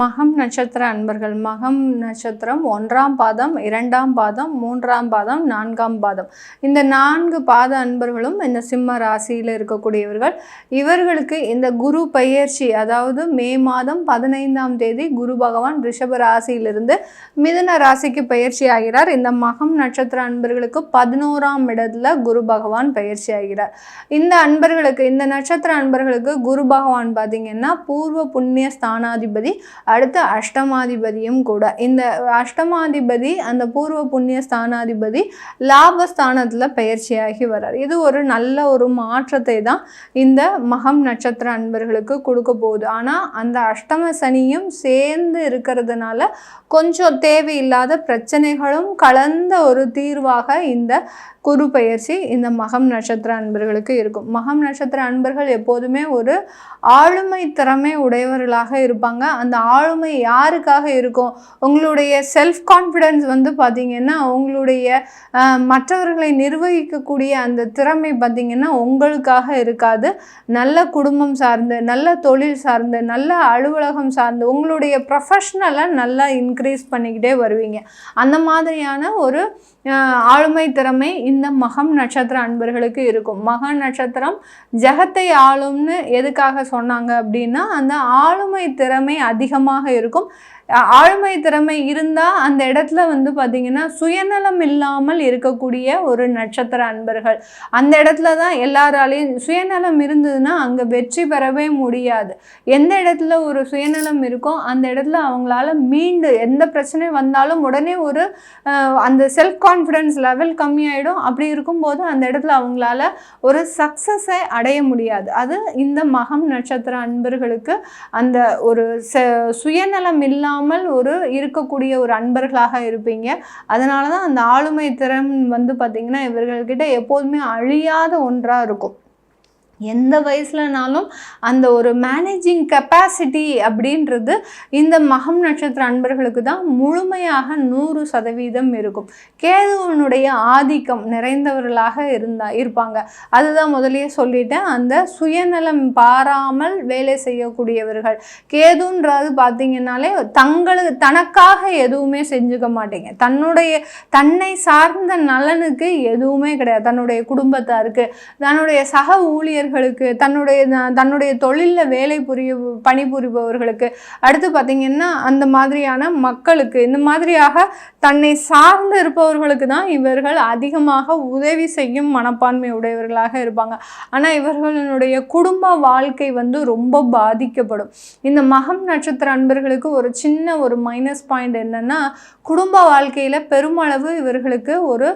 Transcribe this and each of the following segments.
மகம் நட்சத்திர அன்பர்கள் மகம் நட்சத்திரம் ஒன்றாம் பாதம் இரண்டாம் பாதம் மூன்றாம் பாதம் நான்காம் பாதம். இந்த நான்கு பாத அன்பர்களும் இந்த சிம்ம ராசியில் இருக்கக்கூடியவர்கள். இவர்களுக்கு இந்த குரு பயிற்சி அதாவது மே மாதம் பதினைந்தாம் தேதி குரு பகவான் ரிஷப ராசியிலிருந்து மிதுன ராசிக்கு பயிற்சி ஆகிறார். இந்த மகம் நட்சத்திர அன்பர்களுக்கு பதினோராம் இடத்துல குரு பகவான் பயிற்சி ஆகிறார். இந்த அன்பர்களுக்கு இந்த நட்சத்திர அன்பர்களுக்கு குரு பகவான் பார்த்தீங்கன்னா பூர்வ புண்ணிய ஸ்தானாதிபதி அடுத்து அஷ்டமாதிபதியும் கூட. இந்த அஷ்டமாதிபதி அந்த பூர்வ புண்ணிய ஸ்தானாதிபதி லாபஸ்தானத்தில் பயிற்சியாகி வர்றார். இது ஒரு நல்ல ஒரு மாற்றத்தை தான் இந்த மகம் நட்சத்திர அன்பர்களுக்கு கொடுக்க போகுது. ஆனால் அந்த அஷ்டம சனியும் சேர்ந்து இருக்கிறதுனால கொஞ்சம் தேவையில்லாத பிரச்சனைகளும் கலந்த ஒரு தீர்வாக இந்த குரு பயிற்சி இந்த மகம் நட்சத்திர அன்பர்களுக்கு இருக்கும். மகம் நட்சத்திர அன்பர்கள் எப்போதுமே ஒரு ஆளுமை திறமை உடையவர்களாக இருப்பாங்க. அந்த ஆளுமை யாருக்காக இருக்கும்? உங்களுடைய செல்ஃப் கான்ஃபிடென்ஸ் வந்து பார்த்திங்கன்னா உங்களுடைய மற்றவர்களை நிர்வகிக்கக்கூடிய அந்த திறமை பார்த்திங்கன்னா உங்களுக்காக இருக்காது. நல்ல குடும்பம் சார்ந்து நல்ல தொழில் சார்ந்து நல்ல அலுவலகம் சார்ந்து உங்களுடைய ப்ரொஃபஷ்னலை நல்லா இன்க்ரீஸ் பண்ணிக்கிட்டே வருவீங்க. அந்த மாதிரியான ஒரு ஆளுமை திறமை இந்த மகம் நட்சத்திர அன்பர்களுக்கு இருக்கும். மக நட்சத்திரம் ஜெகத்தை ஆளும்னு எதுக்காக சொன்னாங்க அப்படின்னா அந்த ஆளுமை திறமை அதிகமாக இருக்கும். ஆழ்மை திறமை இருந்தால் அந்த இடத்துல வந்து பார்த்திங்கன்னா சுயநலம் இல்லாமல் இருக்கக்கூடிய ஒரு நட்சத்திர அன்பர்கள். அந்த இடத்துல தான் எல்லாராலையும் சுயநலம் இருந்ததுன்னா அங்கே வெற்றி பெறவே முடியாது. எந்த இடத்துல ஒரு சுயநலம் இருக்கோ அந்த இடத்துல அவங்களால மீண்டு எந்த பிரச்சனை வந்தாலும் உடனே ஒரு அந்த செல்ஃப் கான்ஃபிடன்ஸ் லெவல் கம்மியாயிடும். அப்படி இருக்கும்போது அந்த இடத்துல அவங்களால ஒரு சக்ஸஸை அடைய முடியாது. அது இந்த மகம் நட்சத்திர அன்பர்களுக்கு அந்த ஒரு ச சுயநலம் இல்லாமல் ஒரு இருக்கக்கூடிய ஒரு அன்பர்களாக இருப்பீங்க. அதனால தான் அந்த ஆளுமை திறன் வந்து பார்த்திங்கன்னா இவர்கள்கிட்ட எப்போதுமே அழியாத ஒன்றாக இருக்கும். எந்த வயசுலனாலும் அந்த ஒரு மேனேஜிங் கெப்பாசிட்டி அப்படின்றது இந்த மகம் நட்சத்திர அன்பர்களுக்கு தான் முழுமையாக நூறு சதவீதம் இருக்கும். கேதுவனுடைய ஆதிக்கம் நிறைந்தவர்களாக இருந்தா இருப்பாங்க. அதுதான் முதலியே சொல்லிட்டேன். அந்த சுயநலம் பாராமல் வேலை செய்யக்கூடியவர்கள். கேதுன்றது பார்த்தீங்கன்னாலே தங்களுக்கு தனக்காக எதுவுமே செஞ்சுக்க மாட்டீங்க. தன்னுடைய தன்னை சார்ந்த நலனுக்கு எதுவுமே கிடையாது. தன்னுடைய குடும்பத்தாருக்கு தன்னுடைய சக ஊழியர் ஊழியர்களுக்கு தன்னுடைய தன்னுடைய தொழிலில் வேலை புரிய பணிபுரிபவர்களுக்கு அடுத்து பார்த்திங்கன்னா அந்த மாதிரியான மக்களுக்கு இந்த மாதிரியாக தன்னை சார்ந்து இருப்பவர்களுக்கு தான் இவர்கள் அதிகமாக உதவி செய்யும் மனப்பான்மை உடையவர்களாக இருப்பாங்க. ஆனால் இவர்களுடைய குடும்ப வாழ்க்கை வந்து ரொம்ப பாதிக்கப்படும். இந்த மகம் நட்சத்திர அன்பர்களுக்கு ஒரு சின்ன ஒரு மைனஸ் பாயிண்ட் என்னன்னா குடும்ப வாழ்க்கையில் பெருமளவு இவர்களுக்கு ஒரு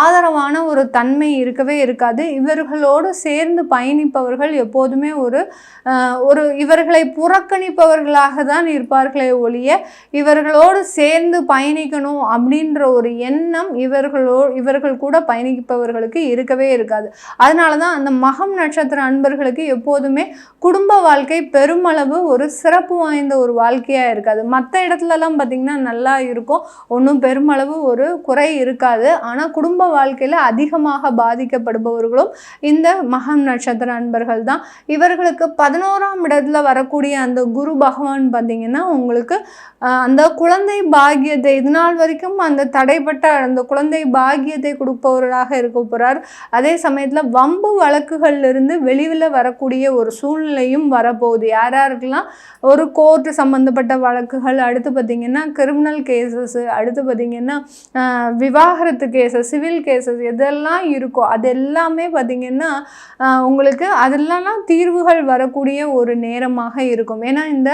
ஆதரவான ஒரு தன்மை இருக்கவே இருக்காது. இவர்களோடு சேர்ந்து பயணிப்பவர்கள் எப்போதுமே ஒரு ஒரு இவர்களை புறக்கணிப்பவர்களாக தான் இருப்பார்களே ஒழிய இவர்களோடு சேர்ந்து பயணிக்கணும் அப்படின்ற ஒரு எண்ணம் இவர்களோ இவர்கள் கூட பயணிப்பவர்களுக்கு இருக்கவே இருக்காது. அதனால தான் அந்த மகம் நட்சத்திர அன்பர்களுக்கு எப்போதுமே குடும்ப வாழ்க்கை பெருமளவு ஒரு சிறப்பு வாய்ந்த ஒரு வாழ்க்கையாக இருக்காது. மற்ற இடத்துலலாம் பார்த்திங்கன்னா நல்லா இருக்கும். ஒன்றும் பெருமளவு ஒரு குறை இருக்காது. ஆனால் குடும்ப வாழ்க்கையில் அதிகமாக பாதிக்கப்படுபவர்களும் இந்த மகம் நட்சத்திர நண்பர்கள் தான் இவர்களுக்கு பதினோராம் இடத்துல வரக்கூடிய அந்த குரு பகவான் பார்த்தீங்கன்னா உங்களுக்கு அந்த குழந்தை பாக்கியத்தை இது நாள் வரைக்கும் அந்த தடைப்பட்ட அந்த குழந்தை பாக்கியத்தை கொடுப்பவராக இருக்க போகிறார் அதே சமயத்தில் வம்பு வழக்குகள்லேருந்து வெளியில் வரக்கூடிய ஒரு சூழ்நிலையும் வரப்போகுது. யார் யாருக்கெல்லாம் ஒரு கோர்ட்டு சம்மந்தப்பட்ட வழக்குகள் அடுத்து பார்த்திங்கன்னா கிரிமினல் கேசஸ் அடுத்து பார்த்திங்கன்னா விவாகரத்து கேசஸ் சிவில் கேசஸ் எதெல்லாம் இருக்கோ அது எல்லாமே பார்த்திங்கன்னா உங்களுக்கு உங்களுக்கு அதெல்லாம் தீர்வுகள் வரக்கூடிய ஒரு நேரமாக இருக்கும். ஏன்னா இந்த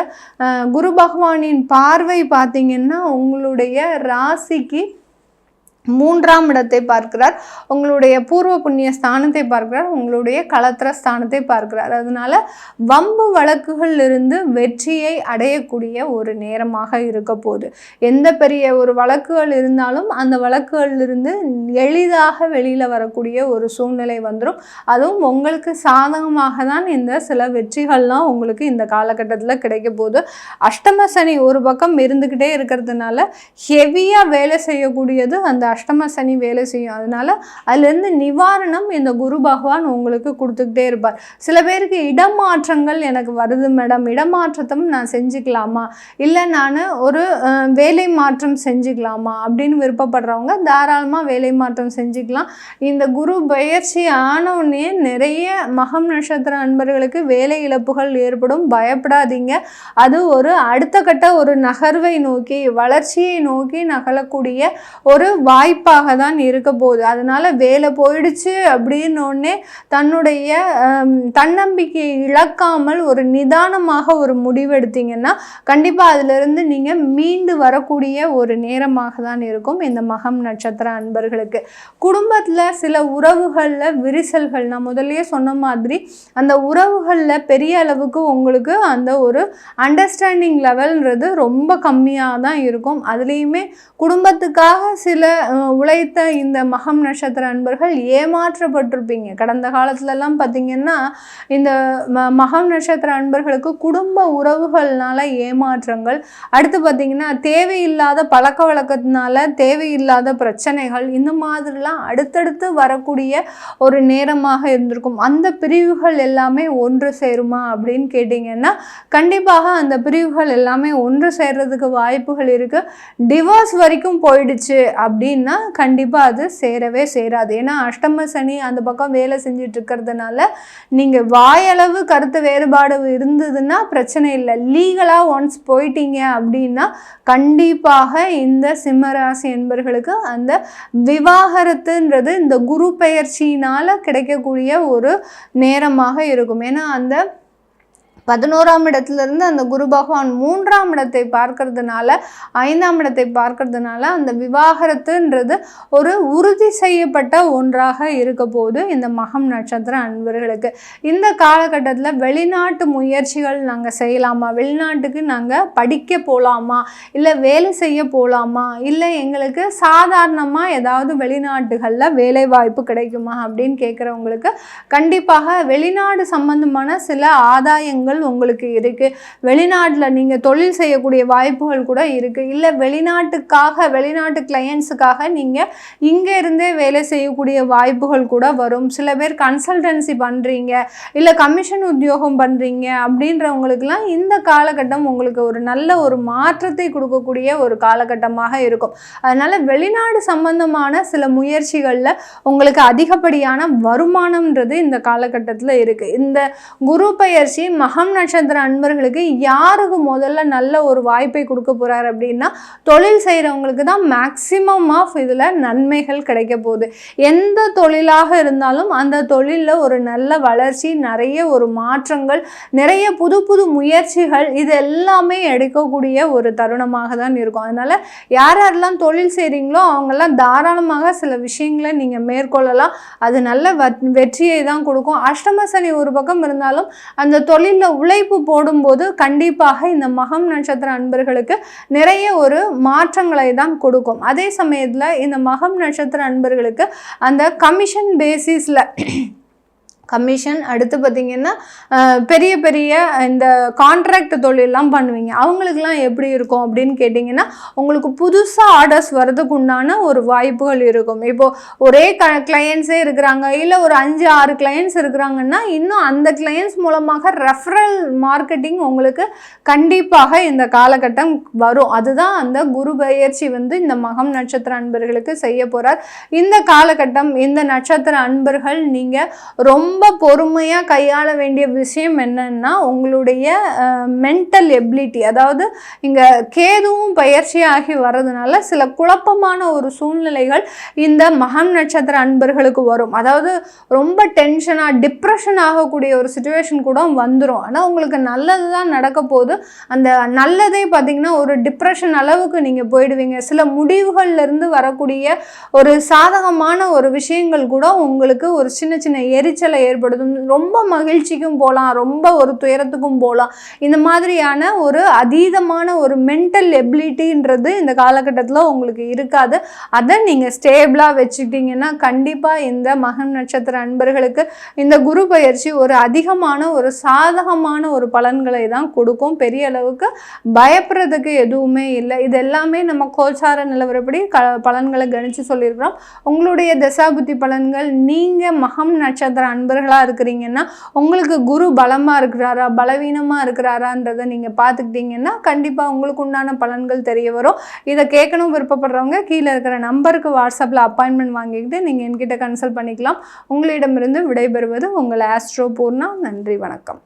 குரு பகவானின் பார்வை பார்த்திங்கன்னா உங்களுடைய ராசிக்கு மூன்றாம் இடத்தை பார்க்கிறார். உங்களுடைய பூர்வ புண்ணிய ஸ்தானத்தை பார்க்கிறார். உங்களுடைய களத்திர ஸ்தானத்தை பார்க்கிறார். அதனால வம்பு வழக்குகளில் இருந்து வெற்றியை அடையக்கூடிய ஒரு நேரமாக இருக்க போகுது. எந்த பெரிய ஒரு வழக்குகள் இருந்தாலும் அந்த வழக்குகளிலிருந்து எளிதாக வெளியில் வரக்கூடிய ஒரு சூழ்நிலை வந்துடும் அதுவும் உங்களுக்கு சாதகமாக தான் இந்த சில வெற்றிகள்லாம் உங்களுக்கு இந்த காலகட்டத்தில் கிடைக்க போகுது. அஷ்டம சனி ஒரு பக்கம் இருந்துக்கிட்டே இருக்கிறதுனால ஹெவியாக வேலை செய்யக்கூடியது அந்த அஷ்டம சனி வேலை செய்யும். அதனால அதுலேருந்து நிவாரணம் இந்த குரு பகவான் உங்களுக்கு கொடுத்துக்கிட்டே இருப்பார். சில பேருக்கு இடமாற்றங்கள் எனக்கு வருது மேடம். இடமாற்றத்தும் நான் செஞ்சுக்கலாமா? இல்லை நான் ஒரு வேலை மாற்றம் செஞ்சுக்கலாமா? அப்படின்னு விருப்பப்படுறவங்க தாராளமாக வேலை மாற்றம் செஞ்சுக்கலாம். இந்த குரு பயிற்சி ஆனவுடனே நிறைய மகம் நட்சத்திர அன்பர்களுக்கு வேலை இழப்புகள் ஏற்படும். பயப்படாதீங்க. அது ஒரு அடுத்த கட்ட ஒரு நகர்வை நோக்கி வளர்ச்சியை நோக்கி நகலக்கூடிய ஒரு வாய்ப்பாக தான் இருக்க போகுது. அதனால் வேலை போயிடுச்சு அப்படின்னோடனே தன்னுடைய தன்னம்பிக்கை தன்னம்பிக்கையை இழக்காமல் ஒரு நிதானமாக ஒரு முடிவெடுத்தீங்கன்னா கண்டிப்பாக அதிலிருந்து நீங்கள் மீண்டு வரக்கூடிய ஒரு நேரமாக தான் இருக்கும் இந்த மகம் நட்சத்திர அன்பர்களுக்கு. குடும்பத்தில் சில உறவுகளில் விரிசல்கள் நான் முதல்லயே சொன்ன மாதிரி அந்த உறவுகளில் பெரிய அளவுக்கு உங்களுக்கு அந்த ஒரு அண்டர்ஸ்டாண்டிங் லெவல்ன்றது ரொம்ப கம்மியாக தான் இருக்கும். அதுலேயுமே குடும்பத்துக்காக சில உழைத்த இந்த மகம் நட்சத்திர அன்பர்கள் ஏமாற்றப்பட்டிருப்பீங்க. கடந்த காலத்துலலாம் பார்த்திங்கன்னா இந்த ம- மகம் நட்சத்திர அன்பர்களுக்கு குடும்ப உறவுகள்னால ஏமாற்றங்கள் அடுத்து பார்த்தீங்கன்னா தேவையில்லாத பழக்க வழக்கத்தினால தேவையில்லாத பிரச்சனைகள் இந்த மாதிரிலாம் அடுத்தடுத்து வரக்கூடிய ஒரு நேரமாக இருந்திருக்கும். அந்த பிரிவுகள் எல்லாமே ஒன்று சேருமா அப்படின்னு கேட்டிங்கன்னா கண்டிப்பாக அந்த பிரிவுகள் எல்லாமே ஒன்று சேர்றதுக்கு வாய்ப்புகள் இருக்குது டிவோர்ஸ் வரைக்கும் போயிடுச்சு அப்படின்னு கண்டிப்பாக அது சேரவே சேராது. ஏன்னா அஷ்டம சனி அந்த பக்கம் வேலை செஞ்சுட்டு இருக்கிறதுனால நீங்கள் வாயளவு கருத்து வேறுபாடு இருந்ததுன்னா பிரச்சனை இல்லை. லீகலாக ஒன்ஸ் போயிட்டீங்க அப்படின்னா கண்டிப்பாக இந்த சிம்மராசி என்பர்களுக்கு அந்த விவாகரத்துன்றது இந்த குரு பெயர்ச்சியினால் கிடைக்கக்கூடிய ஒரு நேரமாக இருக்கும். ஏன்னா அந்த பதினோராம் இடத்துலேருந்து அந்த குரு பகவான் மூன்றாம் இடத்தை பார்க்கறதுனால ஐந்தாம் இடத்தை பார்க்கறதுனால அந்த விவாகரத்துன்றது ஒரு உறுதி செய்யப்பட்ட ஒன்றாக இருக்க போது இந்த மகம் நட்சத்திர அன்பர்களுக்கு. இந்த காலகட்டத்தில் வெளிநாட்டு முயற்சிகள் நாங்கள் செய்யலாமா? வெளிநாட்டுக்கு நாங்கள் படிக்க போகலாமா இல்லை வேலை செய்ய போகலாமா இல்லை எங்களுக்கு சாதாரணமாக ஏதாவது வெளிநாட்டுகளில் வேலை வாய்ப்பு கிடைக்குமா? அப்படின்னு கேட்குறவங்களுக்கு கண்டிப்பாக வெளிநாடு சம்பந்தமான சில ஆதாயங்கள் உங்களுக்கு இருக்குது வெளிநாட்டில் நீங்கள் தொழில் செய்யக்கூடிய வாய்ப்புகள் கூட இருக்குது இல்லை வெளிநாட்டுக்காக வெளிநாட்டு கிளையண்ட்ஸுக்காக நீங்கள் இங்கே இருந்தே வேலை செய்யக்கூடிய வாய்ப்புகள் கூட வரும். சில பேர் கன்சல்டன்சி பண்ணுறீங்க இல்லை கமிஷன் உத்தியோகம் பண்ணுறீங்க அப்படின்றவங்களுக்குலாம் இந்த காலகட்டம் உங்களுக்கு ஒரு நல்ல ஒரு மாற்றத்தை கொடுக்கக்கூடிய ஒரு காலகட்டமாக இருக்கும். அதனால் வெளிநாடு சம்பந்தமான சில முயற்சிகளில் உங்களுக்கு அதிகப்படியான வருமானம்ன்றது இந்த காலகட்டத்தில் இருக்குது இந்த குரு பயிற்சி மகம் நட்சத்திர அன்பர்களுக்கு யாருக்கு முதல்ல நல்ல ஒரு வாய்ப்பை கொடுக்க போகிறார் அப்படின்னா தொழில் செய்கிறவங்களுக்கு தான் மேக்சிமம் ஆஃப் இதில் நன்மைகள் கிடைக்க போகுது. எந்த தொழிலாக இருந்தாலும் அந்த தொழிலில் ஒரு நல்ல வளர்ச்சி நிறைய ஒரு மாற்றங்கள் நிறைய புது புது முயற்சிகள் இது எல்லாமே எடுக்கக்கூடிய ஒரு தருணமாக தான் இருக்கும். அதனால் யார் யாரெல்லாம் தொழில் செய்கிறீங்களோ அவங்கெல்லாம் தாராளமாக சில விஷயங்களை நீங்கள் மேற்கொள்ளலாம். அது நல்ல வ- வெற்றியை தான் கொடுக்கும். அஷ்டம சனி ஒரு பக்கம் இருந்தாலும் அந்த தொழிலில் உழைப்பு போடும்போது கண்டிப்பாக இந்த மகம் நட்சத்திர அன்பர்களுக்கு நிறைய ஒரு மாற்றங்களை தான் கொடுக்கும். அதே சமயத்தில் இந்த மகம் நட்சத்திர அன்பர்களுக்கு அந்த கமிஷன் பேசிஸில் கமிஷன் அடுத்து பார்த்தீங்கன்னா பெரிய பெரிய இந்த கான்ட்ராக்ட் தொழிலெலாம் பண்ணுவீங்க. அவங்களுக்குலாம் எப்படி இருக்கும் அப்படின்னு கேட்டிங்கன்னா உங்களுக்கு புதுசாக ஆர்டர்ஸ் வர்றதுக்கு உண்டான ஒரு வாய்ப்புகள் இருக்கும். இப்போது ஒரே க கிளையண்ட்ஸே இருக்கிறாங்க இல்லை ஒரு அஞ்சு ஆறு கிளையண்ட்ஸ் இருக்கிறாங்கன்னா இன்னும் அந்த கிளையண்ட்ஸ் மூலமாக ரெஃபரல் மார்க்கெட்டிங் உங்களுக்கு கண்டிப்பாக இந்த காலகட்டம் வரும். அதுதான் அந்த குரு பயிற்சி வந்து இந்த மகம் நட்சத்திர அன்பர்களுக்கு செய்ய போகிறார் இந்த காலகட்டம் இந்த நட்சத்திர அன்பர்கள் நீங்கள் ரொம்ப ரொம்ப பொறுமையாக கையாள வேண்டிய விஷயம் என்னன்னா உங்களுடைய மென்டல் எபிலிட்டி அதாவது இங்கே கேதுவும் பயிற்சியாகி வர்றதுனால சில குழப்பமான ஒரு சூழ்நிலைகள் இந்த மகம் நட்சத்திர அன்பர்களுக்கு வரும். அதாவது ரொம்ப டென்ஷனாக டிப்ரெஷன் ஆகக்கூடிய ஒரு சுச்சுவேஷன் கூட வந்துடும் ஆனால் உங்களுக்கு நல்லது தான் நடக்க போது அந்த நல்லதே பார்த்தீங்கன்னா ஒரு டிப்ரெஷன் அளவுக்கு நீங்கள் போயிடுவீங்க. சில முடிவுகள்லேருந்து வரக்கூடிய ஒரு சாதகமான ஒரு விஷயங்கள் கூட உங்களுக்கு ஒரு சின்ன சின்ன எரிச்சலை ஏற்படுத்தும் ரொம்ப மகிழ்ச்சிக்கும் போகலாம் ரொம்ப ஒரு துயரத்துக்கும் போகலாம் இந்த மாதிரியான ஒரு அதீதமான ஒரு மென்டல் எபிலிட்டின்றது இந்த காலகட்டத்தில் உங்களுக்கு இருக்காது. அதை நீங்கள் ஸ்டேபிளாக வச்சுக்கிட்டிங்கன்னா கண்டிப்பாக இந்த மகன் நட்சத்திர அன்பர்களுக்கு இந்த குரு பயிற்சி ஒரு அதிகமான ஒரு சாதகமான ஒரு பலன்களை தான் கொடுக்கும். பெரிய அளவுக்கு பயப்படுறதுக்கு எதுவுமே இல்லை. இது எல்லாமே நம்ம கோச்சார நிலவரப்படி க பலன்களை கணிச்சு சொல்லியிருக்கிறோம். உங்களுடைய தசாபுத்தி பலன்கள் நீங்கள் மகம் நட்சத்திர நண்பர்களாக இருக்கிறீங்கன்னா உங்களுக்கு குரு பலமாக இருக்கிறாரா பலவீனமாக இருக்கிறாரான்றதை நீங்கள் பார்த்துக்கிட்டிங்கன்னா கண்டிப்பாக உங்களுக்கு உண்டான பலன்கள் தெரிய வரும். இதை கேட்கணும் விருப்பப்படுறவங்க கீழே இருக்கிற நம்பருக்கு வாட்ஸ்அப்பில் அப்பாயின்மெண்ட் வாங்கிக்கிட்டு நீங்கள் என்கிட்ட கன்சல்ட் பண்ணிக்கலாம். உங்களிடமிருந்து விடைபெறுவது உங்கள் ஆஸ்ட்ரோ பூர்ணா நன்றி வணக்கம்.